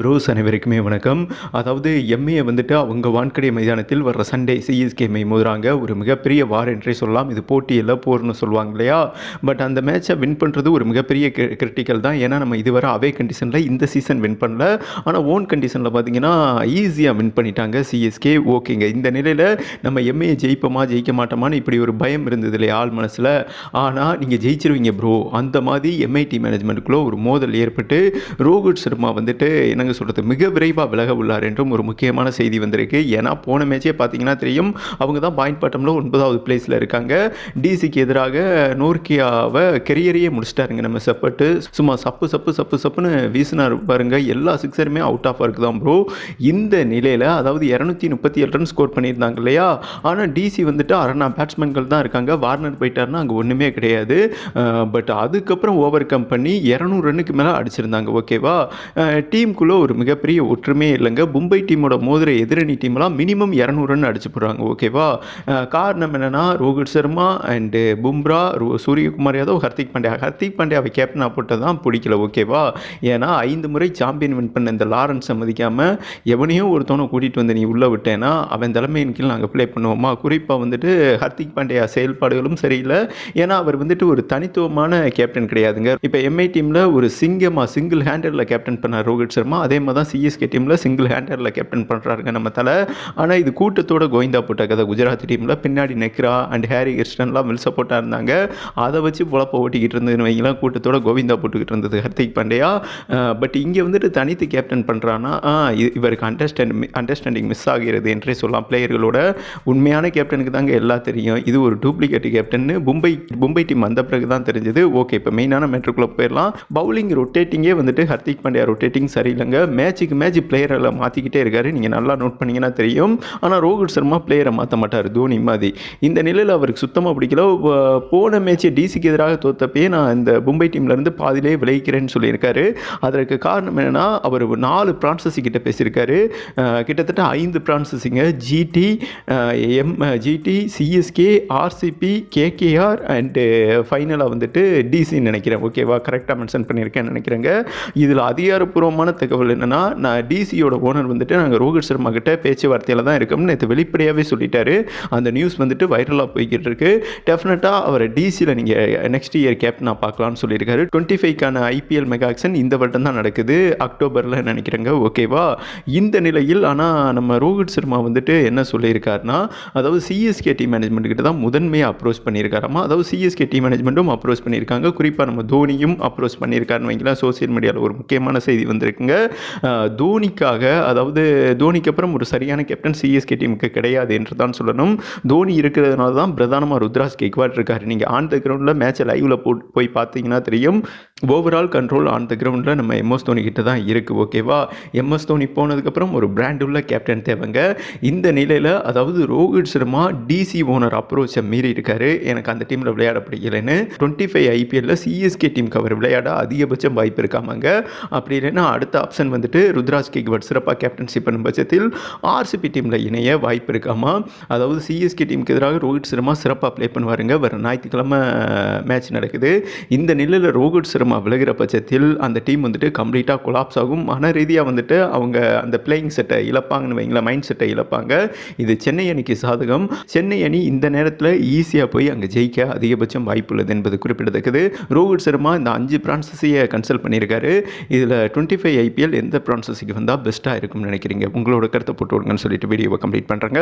Pros அனைவருக்குமே வணக்கம். அதாவது எம்ஏ வந்துட்டு அவங்க வான்கடை மைதானத்தில் வர்ற சண்டே சிஎஸ்கே மை மோதுறாங்க. ஒரு மிகப்பெரிய வார் என்றே சொல்லலாம். இது போட்டியில் போர்னு சொல்லுவாங்க இல்லையா? பட் அந்த மேட்சை வின் பண்ணுறது ஒரு மிகப்பெரிய கிரிட்டிக்கல் தான். ஏன்னா நம்ம இதுவரை அவே கண்டிஷனில் இந்த சீசன் வின் பண்ணல. ஆனால் ஓன் கண்டிஷனில் பார்த்தீங்கன்னா ஈஸியாக வின் பண்ணிட்டாங்க சிஎஸ்கே ஓகேங்க. இந்த நிலையில் நம்ம எம்ஏ ஜெயிப்போமா ஜெயிக்க மாட்டோமான்னு இப்படி ஒரு பயம் இருந்தது இல்லையா ஆள் மனசில். ஆனால் நீங்கள் ஜெயிச்சிருவீங்க ப்ரோ அந்த மாதிரி எம்ஐடி மேனேஜ்மெண்ட்டுக்குள்ளே ஒரு மோதல் ஏற்பட்டு ரோஹித் சர்மா வந்துட்டு என்னங்க சொல்கிறது மிக விரைவாக விலக உள்ளார் என்றும் ஒரு முக்கியமான செய்தி வந்திருக்கு. ஏன்னா போன மேட்சே பார்த்தீங்கன்னா தெரியும் அவங்க தான் பாயிண்ட் பட்டமில் ஒன்பதாவது பிளேஸில் இருக்காங்க. டிசிக்கு எதிராக நோர்கியாவை கெரியரையே முடிச்சிட்டாருங்க நம்ம செப்பட்டு. சும்மா சப்பு சப்பு சப்பு சப்புன்னு வீசினார் பாருங்க. எல்லா சிக்ஸருமே அவுட் ஆஃப் ஒர்க் தான் ப்ரோ இந்த நிலையில் அதாவது இரநூத்தி முப்பத்தி ஏழு ரன் ஸ்கோர் பண்ணியிருந்தாங்க இல்லையா? ஆனால் டிசி வந்துட்டு அரணா பேட்ஸ்மேன்கள் தான் இருக்காங்க. வார்னர் போயிட்டாருன்னா அங்கே ஒன்றுமே கிடையாது. பட் அதுக்கப்புறம் ஓவர் கம் பண்ணி இரநூறு ரன்னுக்கு மேலே அடிச்சிருந்தாங்க. ஓகேவா டீமுக்குள்ளே ஒரு மிகப்பெரிய ஒற்றுமையே இல்லைங்க. மும்பை டீமோட மோதிர எதிரணி டீம்லாம் மினிமம் இரநூறு ரன் அடிச்சு போடுறாங்க. ஓகேவா காரணம் என்னென்னா ரோஹித் சர்மா அண்டு பும்ரா ரோ- சூரியகுமார் யாதவ் ஹர்திக் பாண்டியா. ஹர்திக் பாண்டியாவை கேப்டனாக போட்டது தான் பிடிக்கல. ஓகேவா ஏன்னா ஐந்து முறை சாம்பியன் வின் பண்ண இந்த லாரன்ஸை மதிக்காமல் எவனையும் ஒருத்தவனை கூட்டிகிட்டு வந்து நீ உள்ளே விட்டேன்னா அவன் தலைமையின் கீழ் நாங்கள் ப்ளே பண்ணுவோமா? குறிப்பாக வந்துட்டு ஹர்திக் பாண்டியா செயல்பாடுகளும் சரியில்லை. ஏன்னா அவர் வந்துட்டு ஒரு தனித்துவமான கேப்டன் கிடையாதுங்க. இப்போ எம்ஐ டீமில் ஒரு சிங்கமாக சிங்கிள் ஹேண்டலில் கேப்டன் பண்ணார் ரோஹித் சர்மா அதே மாதிரி தான் சிஎஸ்கே டீமில் சிங்கிள் ஹேண்டரில் கேப்டன் பண்ணுறாருங்க நம்ம தலை. ஆனால் இது கூட்டத்தோட கோவிந்தா போட்ட கதை குஜராத் டீமில் பின்னாடி நெக்ரா அண்ட் ஹேரி கிருஷ்ணன்லாம் மில் சப்போர்ட்டாக இருந்தாங்க. அதை வச்சு புழப்ப ஓட்டிக்கிட்டு இருந்ததுன்னு வைங்களேன் கூட்டத்தோட கோவிந்தா போட்டுக்கிட்டு இருந்தது ஹர்திக் பாண்டியா. பட் இங்கே வந்துட்டு தனித்து கேப்டன் பண்ணுறான்னா இவருக்கு அண்டர்ஸ்டாண்ட் அண்டர்ஸ்டாண்டிங் மிஸ் ஆகிறது என்றே சொல்லலாம். பிளேயர்களோட உண்மையான கேப்டனுக்கு தாங்க எல்லாம் தெரியும். இது ஒரு டூப்ளிகேட் கேப்டன்னு மும்பை மும்பை டீம் வந்த பிறகு தான் தெரிஞ்சது. ஓகே இப்போ மெயினான மேட்ருக்குள்ளே போயிடலாம். பவுலிங் ரொட்டேட்டிங்கே வந்துட்டு ஹர்திக் பாண்டியா ரொட்டேட்டிங் சரியில்லைங்க. மேட்சுக்கு மேட்ச் பிளேயரில் மாற்றிக்கிட்டே இருக்காரு. நீங்கள் நல்லா நோட் பண்ணீங்கன்னா தெரியும். ஆனால் ரோஹித் சர்மா பிளேயரை மாற்ற மாட்டார். தோனி மாதிரி. இந்த நிலையில் அவருக்கு சுத்தமாக பிடிக்கல. போன மேட்ச் டிசிக்கு எதிராக தோத்தப்பே நான் இந்த மும்பை டீம்லேருந்து பாதிலே விளைவிக்கிறேன்னு சொல்லியிருக்காரு. அதற்கு காரணம் என்னென்னா அவர் நாலு பிரான்சஸி கிட்ட பேசியிருக்காரு. கிட்டத்தட்ட ஐந்து பிரான்சஸிங்க GT M GT CSK RCB KKR and ஃபைனலாக வந்துட்டு டிசின்னு நினைக்கிறேன். ஓகேவா கரெக்டாக மென்ஷன் பண்ணியிருக்கேன்னு நினைக்கிறேங்க. இதில் அதிகாரப்பூர்வமான தகவல் என்னென்னா நான் டிசியோட ஓனர் வந்துட்டு நாங்கள் ரோஹித் சர்மா கிட்ட பேச்சுவார்த்தையில் தான் இருக்கோம்னு நேற்று வெளிப்படையாகவே சொல்லிட்டாரு. அந்த நியூஸ் வந்துட்டு வைரலாக போய்கிட்டு இருக்கு. டெஃபினட்டாக அவரை டிசியில் நீங்கள் நெக்ஸ்ட் இயர் கேப்டனாக பார்க்கலாம்னு சொல்லியிருக்காரு. டுவெண்ட்டி ஃபைவ்க்கான ஐபிஎல் மெகா ஆக்ஷன் இந்த வருடம் தான் நடக்குது. அக்டோபரில் நினைக்கிறேங்க ஓகேவா இந்த நிலையில் ஆனால் நம்ம ரோஹித் சர்மா வந்துட்டு என்ன சொல்லியிருக்காருன்னா அதாவது சிஎஸ்கே டீம் மேனேஜ்மெண்ட் கிட்ட தான் முதன்மையாக அப்ரோச் பண்ணியிருக்காராமா? அதாவது சிஎஸ்கே டீம் மேனேஜ்மெண்ட்டும் அப்ரோச் பண்ணியிருக்காங்க. குறிப்பாக நம்ம தோனியும் அப்ரோச் பண்ணியிருக்காருன்னு வைங்களா சோசியல் மீடியாவில் ஒரு முக்கியமான செய்தி வந்திருக்குங்க. தோனிக்காக அதாவது தோனிக்கு அப்புறம் ஒரு சரியான கேப்டன் சிஎஸ்கே டீமுக்கு கிடையாது என்று தான் சொல்லணும். தோனி இருக்கிறதுனால தான் பிரதானமாக ருத்ராஸ் கெக்வாட் இருக்காரு. நீங்கள் ஆன் த கிரவுண்டில் மேட்சை லைவில் போட்டு போய் பார்த்தீங்கன்னா தெரியும். ஓவரால் கண்ட்ரோல் ஆன் த கிரவுண்டில் நம்ம எம்எஸ் தோனி கிட்ட தான் இருக்குது ஓகேவா எம்எஸ் தோனி போனதுக்கப்புறம் ஒரு பிராண்ட் உள்ள கேப்டன் தேவைங்க. இந்த நிலையில் அதாவது ரோஹித் சர்மா டிசி ஓனர் அப்ரோச்சை மீறி இருக்காரு. எனக்கு அந்த டீமில் விளையாட பிடிக்கலைன்னு. டுவெண்ட்டி ஃபைவ் ஐபிஎல்ல சிஎஸ்கே டீமுக்கு அவர் விளையாட அதிகபட்சம் வாய்ப்பு இருக்காமாங்க. அப்படி இல்லைன்னா அடுத்த ஆப்ஷன் வந்துட்டு ருத்ராஜ் கேக்வர்ட் சிறப்பாக கேப்டன்ஷிப் பண்ணும் பட்சத்தில் ஆர்சிபி டீமில் இணைய வாய்ப்பு இருக்காமா? அதாவது சிஎஸ்கே டீமுக்கு எதிராக ரோஹித் சர்மா சிறப்பாக ப்ளே பண்ணுவாருங்க. வர ஞாயிற்றுக்கிழமை மேட்ச் நடக்குது. இந்த நிலையில் ரோஹித் சர்மா விலகிற பட்சத்தில் அந்த டீம் வந்துட்டு கம்ப்ளீட்டாக கொலாப்ஸ் ஆகும். மன ரீதியாக வந்துட்டு அவங்க அந்த பிளேயிங் செட்டை இழப்பாங்கன்னு வைங்களேன் மைண்ட் செட்டை இழப்பாங்க. இது சென்னை அணிக்கு சாதகம். சென்னை அணி இந்த நேரத்தில் ஈஸியாக போய் அங்கே ஜெயிக்க அதிகபட்சம் வாய்ப்பு உள்ளது என்பது குறிப்பிடத்தக்கது. ரோஹித் சர்மா இந்த அஞ்சு பிரான்சஸையை கன்சல்ட் பண்ணியிருக்காரு. இதில் டுவெண்ட்டி ஃபைவ் ஐபிஎல் எந்த பிரான்சஸிக்கு வந்தால் பெஸ்ட்டாக இருக்கும்னு நினைக்கிறீங்க? உங்களோட கருத்தை போட்டு விடுங்கன்னு சொல்லிட்டு வீடியோவை கம்ப்ளீட் பண்ணுறாங்க